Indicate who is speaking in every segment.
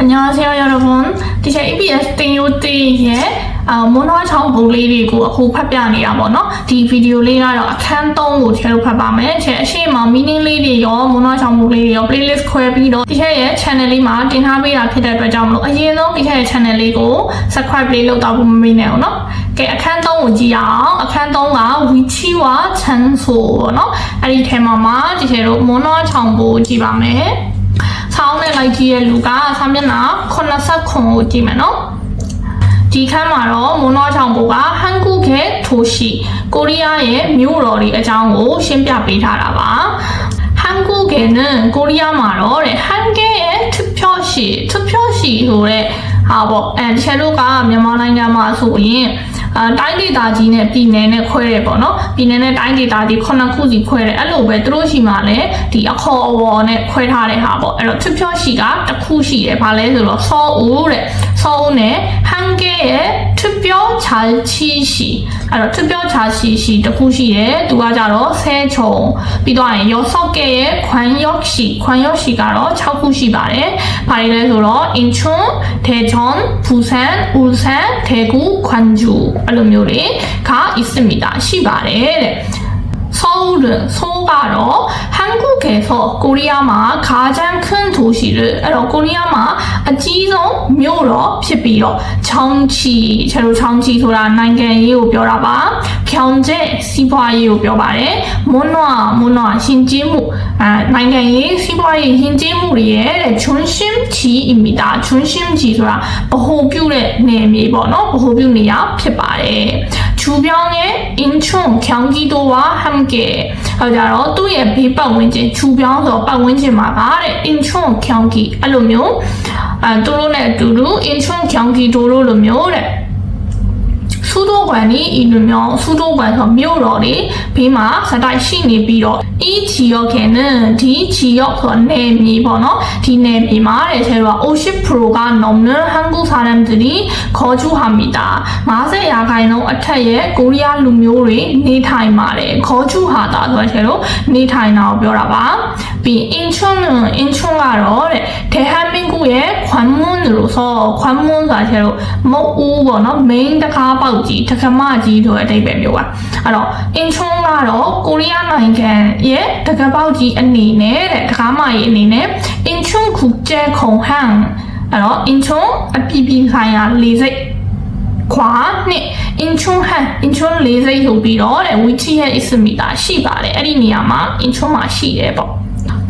Speaker 1: 안녕하세요 여러분. 디제 EBS 땡요띠의 아, 모노 청ပုံလေးတွေကိုအခုဖတ်ပြနေတာပေါ့နော်ဒီဗီဒီယိုလေးကတော့အခန်း3ကိုကျတော့ဖတ်ပါမယ်ကျအရှိမ meaning လေးတွေရောမိုနိုချောင်းပုံလေးတွေရော playlist ခွဲပြီးတော့ဒီထက်ရဲ့ channel လေးမှာတင်ထားပေးတာဖြစ်တဲ့အတွက်ကြောင့်မလို့အရင်ဆုံးဒီထက်ရဲ့ channel လေးကို subscribe လေးလုပ်တော့ဖို့မမေ့နဲ့အောင်နော်ကဲအခန်း3ကိုကြည့်ရအောင်အခန်း3ကဝီချီဝါချန်ဆိုပေါ့နော်အဲ့ဒီထဲမှာမှာဒီထက်တို့မိုနိုချောင်းပုံကြည့်ပါမယ် ဆောင်းနဲ့လိုက်ကြည့်ရဲ့လူကဆောင်းမျက်နှာ89ကိုကြည့်မယ်နော်ဒီခန်းမှာတော့မွန်နောချောင်ဘူကဟန်ကူခဲထိုရှိကိုရီးယားရဲ့မြို့တော်တွေအကြောင်းကိုရှင်းပြပေးထားတာပါဟန်ကူခဲနဲ့ကိုရီးယားမှာတော့တဲ့ဟန်ကဲရဲ့ထဖြောရှိထဖြောရှိဆိုတဲ့ဟာပေါ့အဲတချို့ကမြန်မာနိုင်ငံမှာဆိုရင် အာတိုင်းဒေသကြီးနဲ့ပြည်နယ်နဲ့ခွဲတယ်ပေါ့နော်ပြည်နယ်နဲ့တိုင်းဒေသကြီးခုနှစ်ခုစီခွဲတယ်အဲ့လိုပဲသူတို့ရှိမှလည်းဒီအခေါ်အဝေါ်နဲ့ခွဲထားတဲ့ဟာပေါ့အဲ့တော့ထွဖြောရှိကတစ်ခုရှိတယ်ဘာလဲဆိုတော့စောဦးတဲ့စောဦးနဲ့ဟန်ကဲရဲ့ထွဖြောချာချီရှိအဲ့တော့ ထွဖြောချာချီရှိတစ်ခုရှိတယ်သူကကြတော့ဆဲချုံပြီးတော့ရင်ရောဆောက်ကဲရဲ့ခွမ်ယော့ရှိခွမ်ယော့ရှိကတော့6ခုရှိပါတယ်ဘာတွေလဲဆိုတော့အင်ချွန်းဒေချွန်ဖူဆန်ဦးဆန်ဒေကူခွမ်ဂျူအဲ့လိုမျိုးတွေခါအစ်စမီတာရှိပါတယ်တဲ့ 서울은 소가로 한국에서 코리아마 가장 큰 도시를 에러 코리아마 지성 묘로 피비로 정치 제로 정치 소라 난간이요 벼라바 경제 시바이요 벼바레 문화 문화 신지무 아 난간이 시바이 신지무리의 중심지입니다 중심지 소라 보호뷰의 내미 번호 보호뷰 내야 피바레 주변의 인 천, 경기도와 함께 하자로 또의 비방원진 주변서 방원진마가 인 천, 경기 알로묘 아, 또로네 두루 인 천, 경기도로 로묘래 ကန်ဤဤလူမျိုး苏州ကန်ဆိုမြို့တော်တွေဘေးမှာစတိုက်ရှိနေပြီးတော့ဤချီရောက်ခင်နဲ့ဒီချီရောက်ဆိုနယ်မြေပေါ့နော်ဒီနယ်မြေမှာတဲ့ဆဲတော့ Ocean Pro က nominal Hangul Saramdri ခေါ်ချူဟာမီတာ50ရာခိုင်နှုန်းအထက်ရဲ့ကိုရီးယားလူမျိုးတွေနေထိုင်ပါတယ်ခေါ်ချူဟာတာဆိုတဲ့ဆဲတော့နေထိုင်တာကိုပြောတာပါ ပြီး incheon incheon ကတော့တဲ့대한민국의 관문으로서 관문ဆိုတာဆဲတော့မုတ်ဦးပေါ့နော် main တကားပေါက်ကြီးတက္ကမကြီးဆိုတဲ့အဓိပ္ပာယ်မျိုးပါအဲ့တော့ incheon ကတော့ကိုရီးယားနိုင်ငံရဲ့တက္ကပေါက်ကြီးအနေနဲ့တဲ့တကားမကြီးအနေနဲ့ incheon 국제공항အဲ့တော့ incheon အပြည်ပြည်ဆိုင်ရာလေဆိပ်ခွာနှစ် incheon han incheon လေးစိတ်ဆိုပြီးတော့တဲ့ wichi ရဲ့ ismita ရှိပါတယ်အဲ့ဒီနေရာမှာ incheon မှာရှိတယ်ပေါ့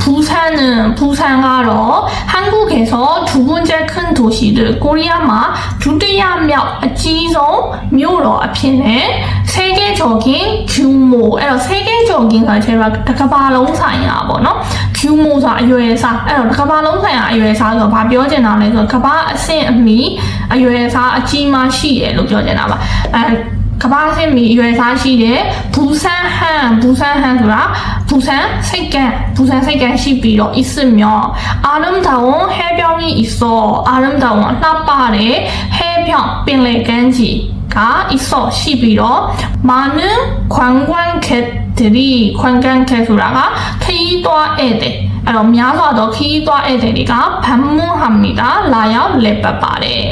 Speaker 1: 부산은 부산가로 한국에서 두 번째 큰 도시를 코리아마 두대야며 지성 묘로 앞에는 세계적인 규 모, 에러 세계적인가 제가 다카바롱 사이야 뭐나 규모사 유해 사, 에러 다카바롱 사이야 유해사가 봐 뼈제 나래서 가바 센미 유해사 아지마시에 로 뼈제 나 봐. ကဘာစင်မီရွယ်စားရှိတဲ့ဘူဆန်ဟန်ဘူဆန်ဟန်ဆိုတာဘူဆန်စိတ်ကန်ဘူဆန်စိတ်ကန်ရှိပြီးတော့ is မြောအာရမ်တောင်ဟဲပြောင်းကြီး is အာရမ်တောင်လှပတဲ့ဟဲပြောင်းပင်လယ်ကမ်းခြေက is ရှိပြီးတော့မာနန်ခွန်ကွမ်ခက်တရီခွန်ကန်ခက်ဆိုတာကခရီးသွားဧည့်သည်အဲ့တော့များစွာသောခရီးသွားဧည့်သည်တွေကဗမ်မွန်ဟာမီတာလာရောက်လက်ပတ်ပါတယ်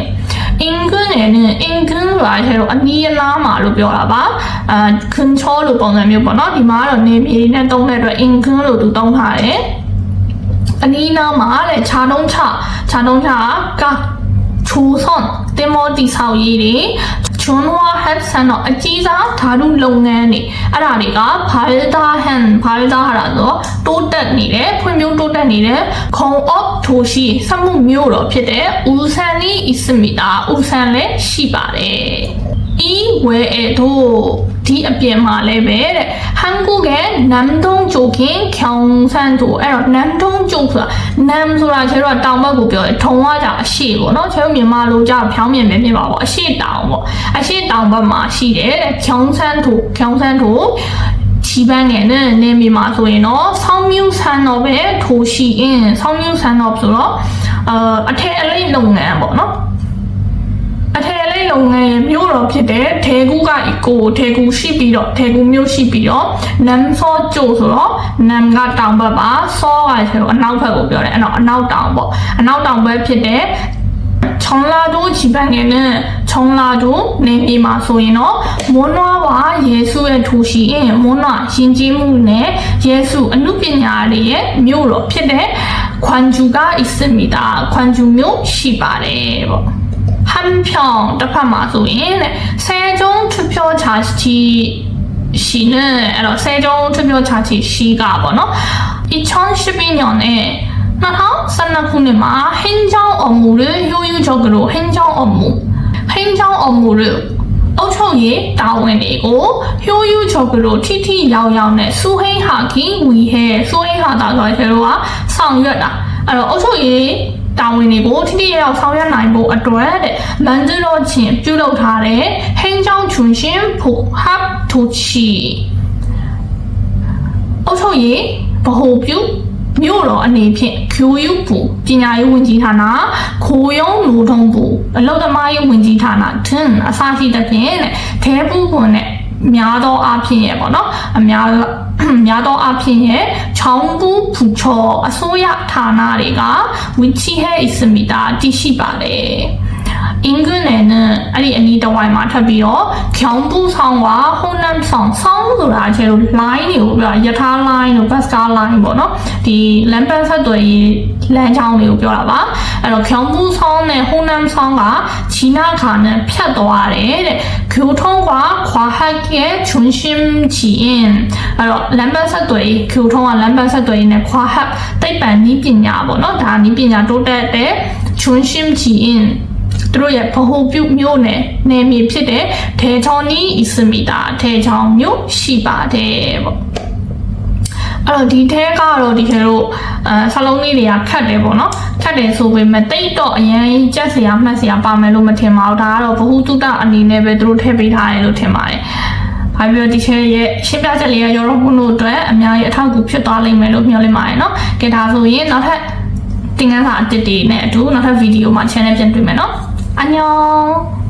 Speaker 1: အင်ကွန်းနဲ့အင်ကွန်းဆိုတာကျတော့အနီးအနားမှာလို့ပြောတာပါအဲခွန်ချောလို့ပုံစံမျိုးပေါ့နော်ဒီမှာကတော့နေမြေနဲ့တုံးတဲ့အတွက်အင်ကွန်းလို့သူတုံးထားတယ်အနီးအနားမှာတဲ့ခြာတုံးချခြာတုံးချကချိုဆွန်တင်မောတီဆောက်ရေးတွေ ချွန်ဝါဟက်ဆန်တော့အကြီးစားဓာတုလုပ်ငန်းတွေအဲ့ဒါတွေကဘာလဒါဟန်ဘာလဒါဟာဆိုတိုးတက်နေတယ်ဖွံ့ဖြိုးတိုးတက်နေတယ်ခုံအော့ထိုရှိစက်မှုမျိုးတော့ဖြစ်တဲ့ဦးဆန်လီအစ်စမီတာဦးဆန်လည်းရှိပါတယ် 이 외에도 뒤에만 한국의 남동쪽인 경산도 아니 남동쪽 남소라 제가 다운받고 뼈 동화자 시고 너 제가 민마로 자 평면 몇몇 봐봐 시 다운 뭐시 다운 봐마 시래 경산도 경산도 지방에는 내 미마소에 너 섬유산업의 도시인 섬유산업 으로어 태일리 농업 뭐 ရုံငယ်မြို့တော်ဖြစ်တဲ့ထေကူကကိုထေကူရှိပြီးတော့ထေကူမြို့ရှိပြီးတော့နမ်ဖောကျိုဆိုတော့နမ်ကတောင်ဘက်ပါဆောကဆိုတော့အနောက်ဘက်ကိုပြောတယ်အဲ့တော့အနောက်တောင်ပေါ့အနောက်တောင်ဘက်ဖြစ်တဲ့ခြုံလာတို့ဂျပန်ငယ်နဲ့ခြုံလာတို့နေပြည်မှာဆိုရင်တော့မွန်းနွားကယေစုရဲ့ထူရှိရင်မွန်းနွားယဉ်ကျေးမှုနဲ့ယေစုအမှုပညာတွေရဲ့မြို့တော်ဖြစ်တဲ့ခွမ်ဂျူကအစ်စ်မီတာခွမ်ဂျူမြို့ရှိပါတယ်ပေါ့ 한평တစ်ဖက်မှာဆိုရင်တဲ့세종 투표 자치 시는အဲ့တော့세종 투표 자치 시가ပေါ့နော်2012년에 2012ခုနှစ်မှာဟင်းချောင်းအမှုတွေရိုးရိုးချုပ်ကလို့ဟင်းချောင်းအမှုဟင်းချောင်းအမှုတွေအုတ်ချုပ်ရေးတာဝန်တွေကိုရိုးရိုးချုပ်ကလို့ထိထိရောက်ရောက်နဲ့စူဟိဟာကီဝီဟဲစူဟိဟာတာဆိုရင်ကျတို့ကဆောင်ရွက်တာအဲ့တော့အုတ်ချုပ်ရေး တာဝန်တွေကိုထိထိရောက်ဆောင်ရွက်နိုင်ဖို့အတွက်တဲ့မန်ဇီရောချင်းပြုလုပ်ထားတဲ့ဟင်းချောင်းချွန်ရှင်ဖို့ဟပ်ထူချီအုပ်ချုပ်ရေးဗဟိုပြုမြို့တော်အနေဖြင့်ကျိုးယူပူပညာရေးဝန်ကြီးဌာနခိုးရုံးလူထုံးပူအလုတ်သမားရေးဝန်ကြီးဌာနထင်အစရှိသဖြင့်တဲ့ထဲပူပွန်နဲ့များသောအားဖြင့်ရပေါ့နော်အများ များသောအားဖြင့်ရချောင်းပူဖူချောအစိုးရဌာနတွေကဝီချီဟဲအစ္စမီတာတရှိပါတယ် အင်္ဂလန်နဲ့အဲ့ဒီအနီးတစ်ဝိုင်းမှာထပ်ပြီးတော့ခေါင်းပူဆောင်ကဟိုနမ်ဆောင်ဆောင်းဆိုတာကျတော့ line တွေကိုပြောရထား line တို့ bus car line ပေါ့နော်ဒီလမ်းပန်းဆက်သွယ်ရေးလမ်းကြောင်းတွေကိုပြောတာပါအဲ့တော့ခေါင်းပူဆောင်နဲ့ဟိုနမ်ဆောင်ကချီနာခါနဲ့ဖြတ်သွားတယ်တဲ့교통과 과학의 중심지인 အဲ့တော့လမ်းပန်းဆက်သွယ်ရေး교통ကလမ်းပန်းဆက်သွယ်ရေးနဲ့과학သိပ္ပံနည်းပညာပေါ့နော်ဒါနည်းပညာတိုးတက်တဲ့중심지인 သူတို့ရဲ့ဗဟိုပြုမြို့နယ်နယ်မြေဖြစ်တဲ့ဒေချောင်းနီးအစ္စမီတာဒေချောင်းမြို့ရှိပါတယ်ပေါ့အဲ့တော့ဒီထဲကတော့ဒီကျတော့အဲဆလုံးလေးတွေကခတ်တယ်ပေါ့နော်ခတ်တယ်ဆိုပေမဲ့တိတ်တော့အရင်ကြက်စရာမှတ်စရာပါမယ်လို့မထင်ပါဘူးဒါကတော့ဘ ഹു တုတအနေနဲ့ပဲသူတို့ထည့်ပေးထားတယ်လို့ထင်ပါတယ်ဘာပြောဒီချဲရဲ့ရှင်းပြချက်လေးကရောဘုံတို့အတွက်အများကြီးအထောက်အကူဖြစ်သွားလိမ့်မယ်လို့မျှော်လင့်ပါတယ်เนาะကဲဒါဆိုရင်နောက်ထပ်သင်ခန်းစာအတစ်တွေနဲ့အတူနောက်ထပ်ဗီဒီယိုမှာ channel ပြန်တွေ့မယ်เนาะ 안녕.